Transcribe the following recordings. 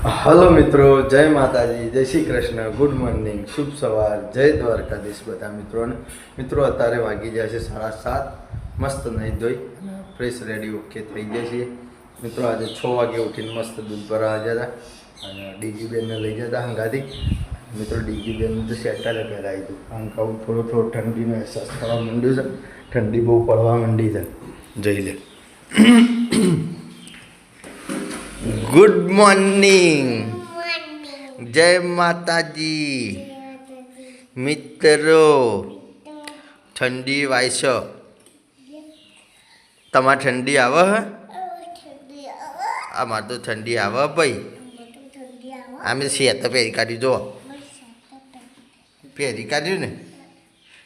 Hello મિત્રો, જય માતાજી, જય શ્રી કૃષ્ણ, ગુડ મોર્નિંગ, શુભ સવાર, જય દ્વારકાધીશ બધા મિત્રોને. મિત્રો, અત્યારે વાગી જાય છે સાડા સાત, મસ્ત નહીં ધોઈ, અને ફ્રેશ રેડી ઓકે થઈ જાય છે મિત્રો, આજે છ વાગે ઉઠીને મસ્ત દૂધ ભરવા જતા અને ડીજી બેનને લઈ જતા હંગાથી. મિત્રો ડીજી બેન તો શેટારે પહેરાવી હતું આમ કહું થોડો થોડો ઠંડીનો અહેસાસ થવા માંડ્યો છે. ઠંડી બહુ પડવા માંડી છે. જઈ લે. ગુડ મોર્નિંગ જય માતાજી મિત્રો ઠંડી વાયસો તમાર ઠંડી આવે હે અમારે તો ઠંડી આવે ભાઈ અમે શેત પહેરી કાઢ્યું જો પહેરી કાઢ્યું ને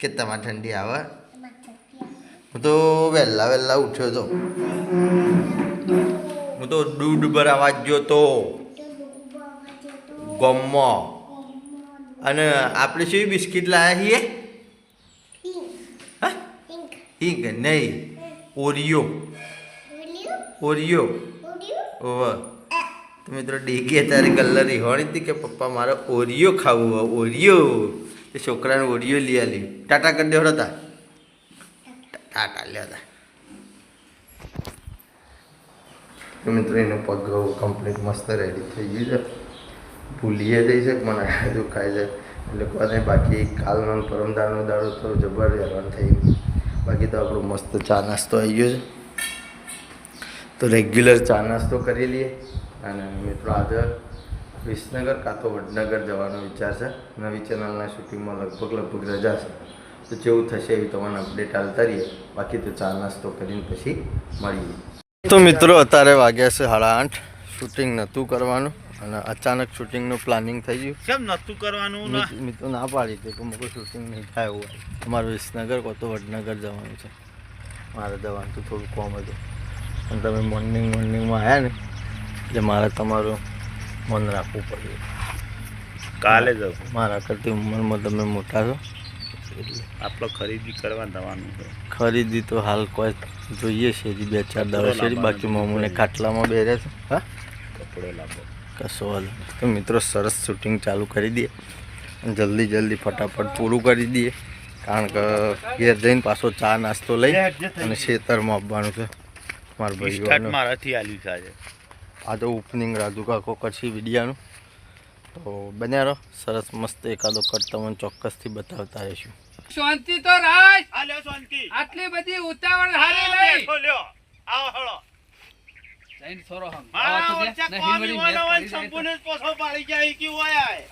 કે તમારે ઠંડી આવે હું તો વહેલા વહેલા ઉઠ્યો તો હું તો દૂધ ભરાવા જ ગયો તો. ગમમાં અને આપણે શું બિસ્કિટ લાવ્યા છીએ? હા? હિંગ નહીં ઓરિયો. ઓરિયો? ઓવ તો મિત્રો ડેગી કલર ગલ્લરી હોણી હતી કે પપ્પા મારે ઓરિયો ખાવું હોય. ઓરિયો. એ છોકરાને ઓરિયો લઈ આલી. ટાટા કરી દેવડતા ટાટા. લ્યો હતા તો મિત્રો એનો પગ કમ્પ્લીટ મસ્ત રેડી થઈ ગયું છે. ભૂલીએ જઈ છે મને દુખાય છે એટલે કોઈ બાકી કાલનો પરમદારનો દાડો તો જબર હેરાન થઈ ગયો. બાકી તો આપણો મસ્ત ચા નાસ્તો આવી ગયો છે. તો રેગ્યુલર ચા નાસ્તો કરી લઈએ. અને મિત્રો આજે વિસનગર કાં તો વડનગર જવાનો વિચાર છે. નવી ચેનલના શૂટિંગમાં લગભગ લગભગ રજા છે. તો જેવું થશે એવી તમને અપડેટ હાલતા રહીએ બાકી તો ચા નાસ્તો કરીને પછી મળીએ. તો મિત્રો અત્યારે વાગ્યા છે સાડા આઠ. શૂટિંગ નહોતું કરવાનું અને અચાનક શૂટિંગનું પ્લાનિંગ થઈ ગયું. કેમ નતું કરવાનું? મિત્રો ના પાડી દે કે મુકું શૂટિંગ નહીં થાય એવું હોય. અમારું વિસનગર કો તો વડનગર જવાનું છે. મારે જવાનું તો થોડું કોમ હતું. અને તમે મોર્નિંગ મોર્નિંગમાં આવ્યા ને એટલે મારે તમારું મન રાખવું પડ્યું. કાલે જાવ મારા કરતી ઉંમરમાં તમે મોટા છો. એટલે આપણો ખરીદી કરવા જવાનું છે. ખરીદી તો હાલ કોઈ જોઈએ છે હજી બે ચાર દવા છે બાકી મમ્મીને ખાટલામાં બેરે છે. હા? કપડો લાવો કશો નહીં. તો મિત્રો સરસ શૂટિંગ ચાલુ કરી દઈએ. જલ્દી જલ્દી ફટાફટ પૂરું કરી દઈએ. કારણ કે ઘેર જઈને પાછો ચા નાસ્તો લઈ અને ખેતરમાં આપવાનું છે. મારા ભાઈ મારાથી આલ્યું છે આ તો ઓપનિંગ રાજુ કાકો કરશે વિડીયાનું. તો બન્યા રહો. સરસ મસ્ત એકાદો કટ તમને ચોક્કસથી બતાવતા રહીશું. શાંતિ તો રાજ આ શાંતિ. આટલી બધી ઉતાવળ હારી નહીં. બેઠો લ્યો. આવો હળો. જઈને સોરો હમ. મારા તો ને જાય તો. સંપૂર્ણ પોસો પાડી જાય કે હોય આય.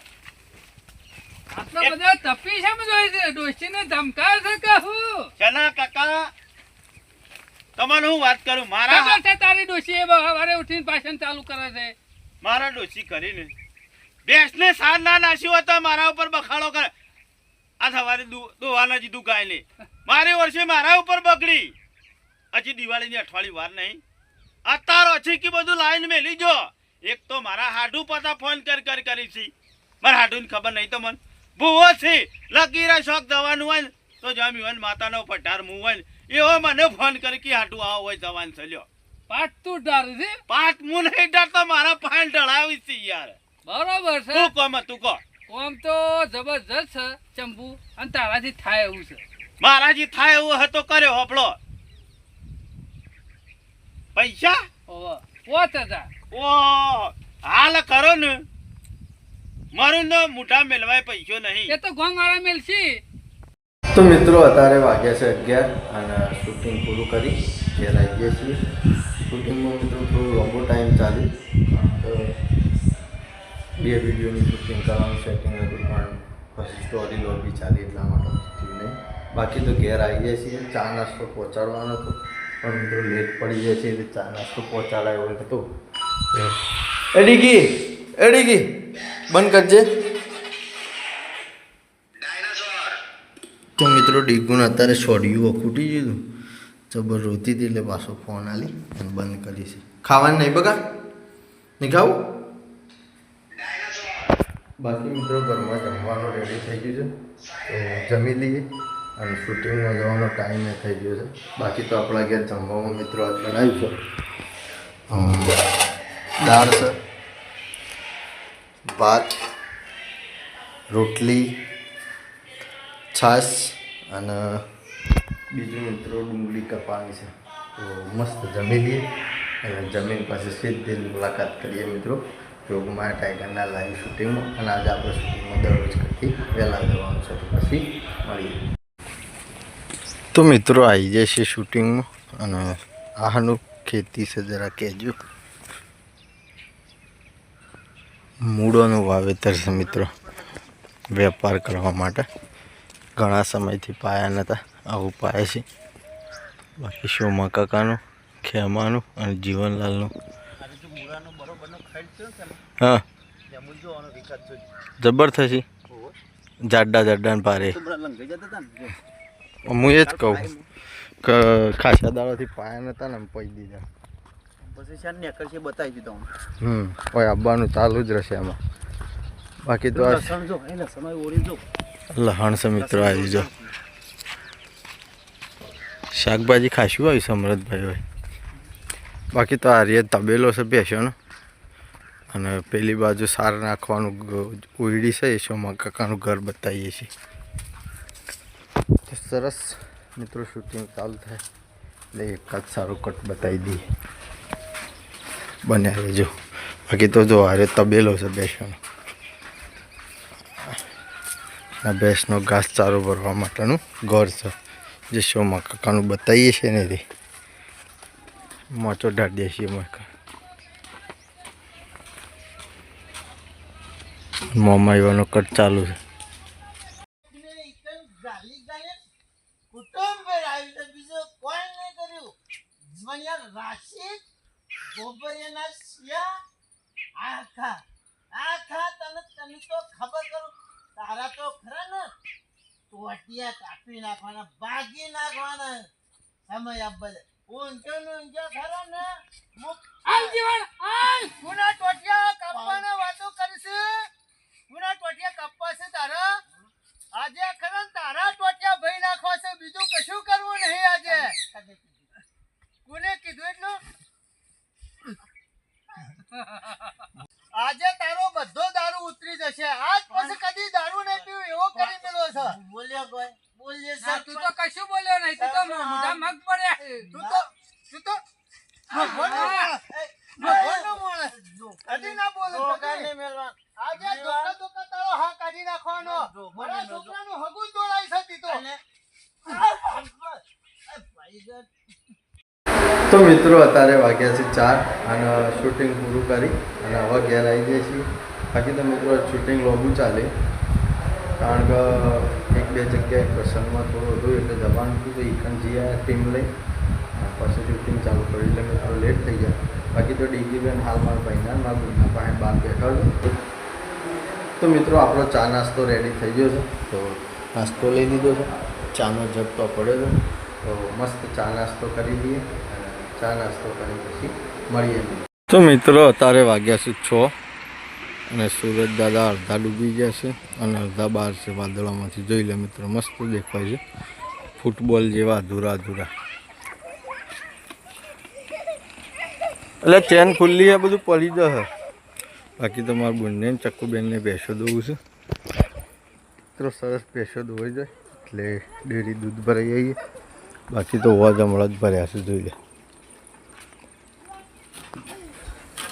આટલો બધો તપી છે મજો છે. ડોશીને ધમકાવે છે કે ચના શેના કાકા? તમને હું વાત કરું? મારા ખબર છે તારી ડોશી? એ સવારે ઉઠીને પાછળ ચાલુ કરે છે. મારા ડોસી કરીને. ભેંસને સાર ના નાસી હોય તો મારા ઉપર બખાડો કરે. આ સવારે દોવાના જીધું ગાયને મારી વર્ષે મારા ઉપર બગડી. હજી દિવાળીની અઠવાડિયે વાર નહીં. અત્યાર ઓછી કે બધું લાઈન મેલી જો. એક તો મારા હાડુ પતા ફોન કર કર કરી છે. મારા હાડુની ખબર નહીં તો મન. ભૂવો છે. લગીરા શોખ જવાનું હોય તો જમી હોય માતાનો પઠાર મું હોય એવો મને ફોન કરી કે હાડુ આવો હોય જવાન ચલ્યો. પાટ તું ડર છે? પાટ મું નહીં ડરતો મારા પાન ઢળાવી છે યાર. બરોબર છે. તું કહો તું કો આમ તો જબરજસ્ત છે ચંપુ અને તારાથી થાય એવું છે. મારાથી થાય એવું હતો કર્યો હોપળો પૈસા? ઓહો પોત હજાર ઓ હાલ કરો ને. મારું તો મોટા મેલવાય પૈસો નહીં. એ તો ગોંગાળા મેલશી. તો મિત્રો અત્યારે વાગ્યા છે અગિયાર અને શૂટિંગ પૂરું કરી. ઘેર આવી ગયા છીએ. શૂટિંગમાં મિત્રો થોડું લાંબો ટાઈમ ચાલ્યું બે વિડીયોની શૂટિંગ કરવાનું સેટિંગ હતું પણ પછી સ્ટોરી લોબી ચાલી એટલા માટે નહીં. બાકી તો ઘેર આવી જાય છીએ ચા નાસ્તો પહોંચાડવાનો હતો. પણ મિત્રો લેટ પડી જાય છે એટલે ચા નાસ્તો પહોંચાડાય એવું હતું એડીગી એડીગી બંધ કરજે. તો મિત્રો ડીગુને અત્યારે છોડ્યું ખૂટી ગયું જબર રોતી હતી એટલે પાછો ફોન આલી અને બંધ કરી છે ખાવાનું નહીં બગા? નહીં ખાવું? બાકી મિત્રો ઘરમાં જમવાનું રેડી થઈ ગયું છે. તો જમી લઈએ અને શૂટિંગમાં જવાનો ટાઈમ એ થઈ ગયો છે. બાકી તો આપણા ઘેર જમવામાં મિત્રો આજ બનાવ્યું છે. દાળ છે, ભાત, રોટલી, છાશ અને બીજું મિત્રો ડુંગળી કપાણી છે. તો મસ્ત જમી લઈએ અને જમીન પાસે સીધી મુલાકાત કરીએ મિત્રો. યોગમાં ટાઈગરના લાઈવ શૂટિંગમાં અને આજે આપણે શૂટિંગમાં દરરોજ કરતી વહેલા જવાનું છે. તો પછી મળીએ. તો મિત્રો, આવી જાય છે શૂટિંગમાં અને આનું ખેતી છે, જરા કહેજો. મૂળોનું વાવેતર છે મિત્રો, વેપાર કરવા માટે. ઘણા સમયથી પાયા નહોતા આવું પાયા છે. બાકી શોમા કાકાનું, ખેમાનું અને જીવનલાલનું હા. જબર થશે? જાડા જાડા ને ભારે. હું એ જ કહું. કે ખાસા દાડાથી પાયા નહોતા ને પૈ દીધા. પછી છે બતાવી દીધો હમ કોઈ આવવાનું ચાલુ જ રહેશે એમાં. બાકી તો લહણ છે મિત્રો આવી જો. શાકભાજી ખાશું આવી સમૃદ્ધભાઈ હોય. બાકી તો આ રીએ તબેલો છે બેસવાનો અને પેલી બાજુ સાર નાખવાનું ઉયડી છે, એ શોમાં કાકાનું ઘર બતાવીએ છીએ. સરસ મિત્રો શૂટિંગ ચાલુ થાય. એટલે એકાદ સારું કટ બતાવી દઈએ. બને રહેજો. બાકી તો જો, હારે તબેલો છે બેસવાનો. આ ભેંસનો ઘાસચારો ભરવા માટેનું ઘર છે. જે શોમાં કાકાનું બતાવીએ છીએ ને તે. મોચો ઢાળી દઈએ છીએ મકા મોમાં એવાનો કટ ચાલુ છે. તારા તો ખરા ને, ટોટિયા કાપી નાખવાના ભાગી નાખવાના. સમય આપવા ઊંચો ઊંચો ખરો ને મુક હાલ જીવન હાલ ગુના ટોટિયા કાપવાના વાતો કરશે ગુના ટોટિયા કાપવા છે તારા આજે ખરા ને તારા ટોટિયા ભઈ નાખવા છે બીજું કશું કરવું નહીં આજે કોને કીધું એટલું આજે તારો બધો દારૂ ઉતરી જશે આજ પછી કદી દારૂ નહીં પીવું એવો કરી મેળો છે બોલ્યો કોઈ બોલ્યો ના, તું તો કશું બોલ્યો નહીં. તું તો મોઢા મગ પડ્યા. તું તો તું તો છોકરાનું હગું તો તો. મિત્રો અત્યારે વાગ્યા છે ચાર અને શૂટિંગ પૂરું કરી અને હવે ઘેર આવી જાય છીએ બાકી તો મિત્રો શૂટિંગ લોબુ ચાલે. કારણ કે એક બે જગ્યાએ પ્રસંગમાં થોડું હતું, એટલે દબાણ હતું, તો ઈકન જઈ આવ્યા ટીમ લઈ પછી શૂટિંગ ચાલુ કરી એટલે મિત્રો લેટ થઈ ગયા. બાકી તો ડીગીબેન હાલ મારા ભાઈના, મારા બુના પાસે બહાર બેઠા તો મિત્રો, આપણો ચા નાસ્તો રેડી થઈ ગયો છે. તો નાસ્તો લઈ લીધો છે. ચાનો જગ તો પડ્યો છે. તો મસ્ત ચા નાસ્તો કરી લઈએ. અને ચા નાસ્તો કરી પછી મળીએ. તો મિત્રો, અત્યારે વાગ્યા છે છ. અને સુરજ દાદા અડધા ડૂબી ગયા છે અને અડધા બહાર છે વાદળોમાંથી. જોઈ લે મિત્રો, મસ્ત દેખાય છે. ફૂટબોલ જેવા અધૂરા અધૂરા. એટલે ચેન ખુલ્લી છે બધું પડી જશે બાકી તો મારા બંને ચક્કુબેનને ભેંસો દોવું છે. મિત્રો, સરસ ભેંસો દોવાઈ જાય. એટલે ડેરી દૂધ ભરાઈ આવીએ બાકી તો હોવા જમણા જ ભર્યા છે, જોઈ લે.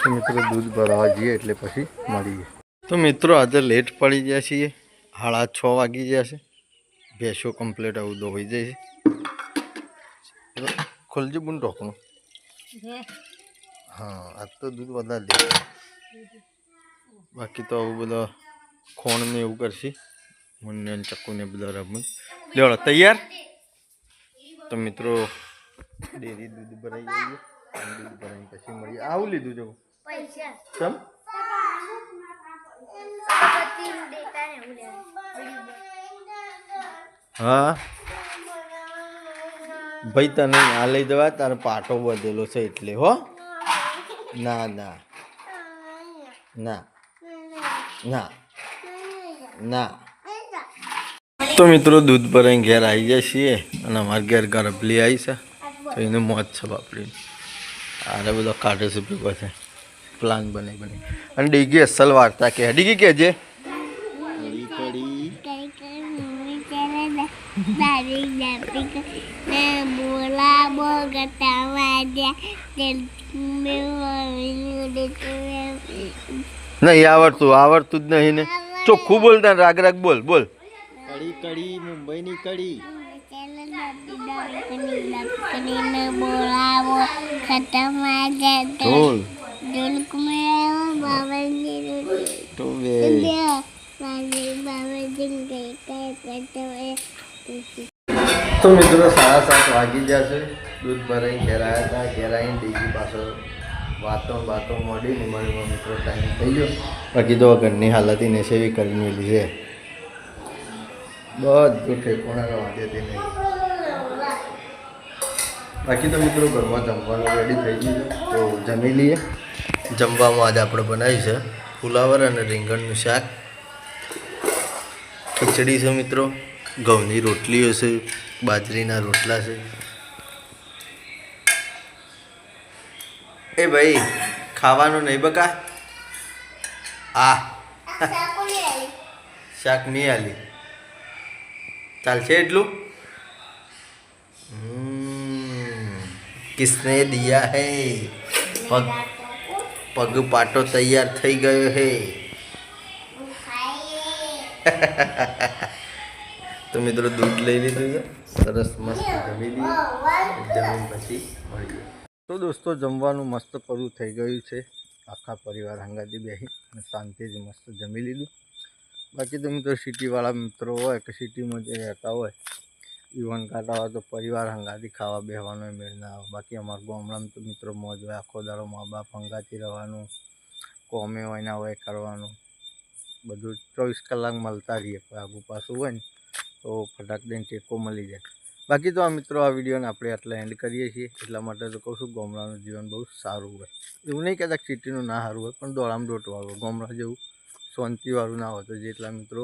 તો મિત્રો દૂધ ભરાવા જઈએ એટલે પછી મળીએ. તો મિત્રો આજે લેટ પડી ગયા છીએ. સાડા છ વાગી ગયા છે. ભેંસો કમ્પ્લીટ આવું દોવાઈ જાય છે. ખોલજો બુન ઢોકણું હા. આજ તો દૂધ વધારે દે બાકી તો આવું બધા ખોણ ને એવું કરશે. મુન્ને ને ચક્કુ ને બધા રમી. લેવડો તૈયાર? તો મિત્રો ડેરી દૂધ ભરાઈ જઈએ અને દૂધ ભરાઈને પછી મળીએ. આવું લીધું જવું ને. હા? ભાઈ, તને આ લઈ દેવા તારો પાટો બધેલો છે એટલે, હો? ના ના. ના. ના. ના. તો મિત્રો, દૂધ ભરાઈને ઘેર આવી જાય છીએ અને અમારા ઘેર ગરબલી આવી છે. તો એને મોજ છે બાપડી. આરે બધો કાઢે છે ભેગો છે. પ્લાન બને બને. અને ડીગી અસલ વાર્તા કે ડીગી કહેજે. ને બોલા નહીં આવડતું આવડતું જ નહીં ને. ચોખ્ખું બોલતા રાગ રાગ બોલ બોલ. કડી કડી મુંબઈની કડી. ને બોલાવો ખતમ આ જાય તો મિત્રો સાડા સાત વાગી જશે દૂધ ભરાઈ ઘેર હતા. ઘેર આવીને ડીજી પાછળ વાતો વાતો મળી ને મળી મિત્રો ટાઈમ થઈ ગયો. બાકી તો ઘરની હાલત ને સેવી કરી લીધે બધું ઠેકોણા વાંધે તે નહીં. બાકી તો મિત્રો ઘરમાં જમવાનું રેડી થઈ ગયું તો જમી લઈએ. જમવામાં આજે આપણે બનાવી છે ફુલાવર અને રીંગણનું શાક. ખીચડી છે મિત્રો ઘઉંની રોટલીઓ છે બાજરીના રોટલા છે. એ ભાઈ ખાવાનું નહીં બકા? આ. શાક નહીં આલી. ચાલશે એટલું? કિસને દિયા હે પગ પગ પાટો તૈયાર થઈ ગયો હે તો મિત્રો દૂધ લઈ લીધું છે સરસ મસ્ત જમી લીધું પછી મળીએ તો દોસ્તો જમવાનું મસ્ત પૂરું થઈ ગયું છે આખા પરિવાર હંગાતી બેસી અને શાંતિથી મસ્ત જમી લીધું બાકી તો મિત્રો સિટીવાળા મિત્રો હોય કે સિટીમાં જે રહેતા હોય કાઢા હોય તો પરિવાર હંગાથી ખાવા બેહવાનો મેળ ના આવે. બાકી અમારા ગામડામાં તો મિત્રો મોજ હોય, આખો દાડો મા બાપ હંગાથી રહેવાનું, કોમે હોય ના હોય કરવાનું. બધું ચોવીસ કલાક મળતા રહીએ આગું પાછું હોય ને, તો ફટાક દઈને ટેકો મળી જાય. બાકી તો આ મિત્રો આ વિડીયોને આપણે આટલા એન્ડ કરીએ છીએ. એટલા માટે તો કહું છું, ગામડાનું જીવન બહુ સારું હોય. એવું નહીં કહેતા સિટીનું ના સારું હોય, પણ દોડામ દોટવાળું ગામડા જેવું શાંતિવાળું ના હોય તો જેટલા મિત્રો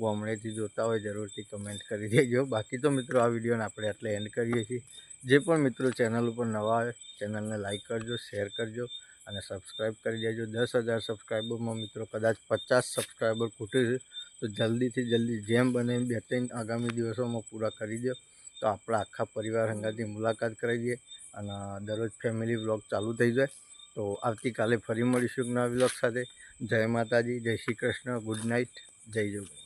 ગામડેથી જોતા હોય જરૂરથી કમેન્ટ કરી દેજો. બાકી તો મિત્રો આ વિડીયોને આપણે આટલે એન્ડ કરીએ છીએ. જે પણ મિત્રો ચેનલ ઉપર નવા આવે ચેનલને લાઇક કરજો શેર કરજો અને સબસ્ક્રાઈબ કરી દેજો. દસ હજાર સબસ્ક્રાઈબરમાં મિત્રો કદાચ પચાસ સબસ્ક્રાઈબર ખૂટે છે, તો જલ્દીથી જલ્દી જેમ બને બે ત્રણ આગામી દિવસોમાં પૂરા કરી દો. તો આપણા આખા પરિવાર હંગાથી મુલાકાત કરી દઈએ અને દરરોજ ફેમિલી વ્લોગ ચાલુ થઈ જાય. તો આવતીકાલે ફરી મળીશું નવા વ્લોગ સાથે. જય માતાજી, જય શ્રી કૃષ્ણ ગુડ નાઇટ જય જોગી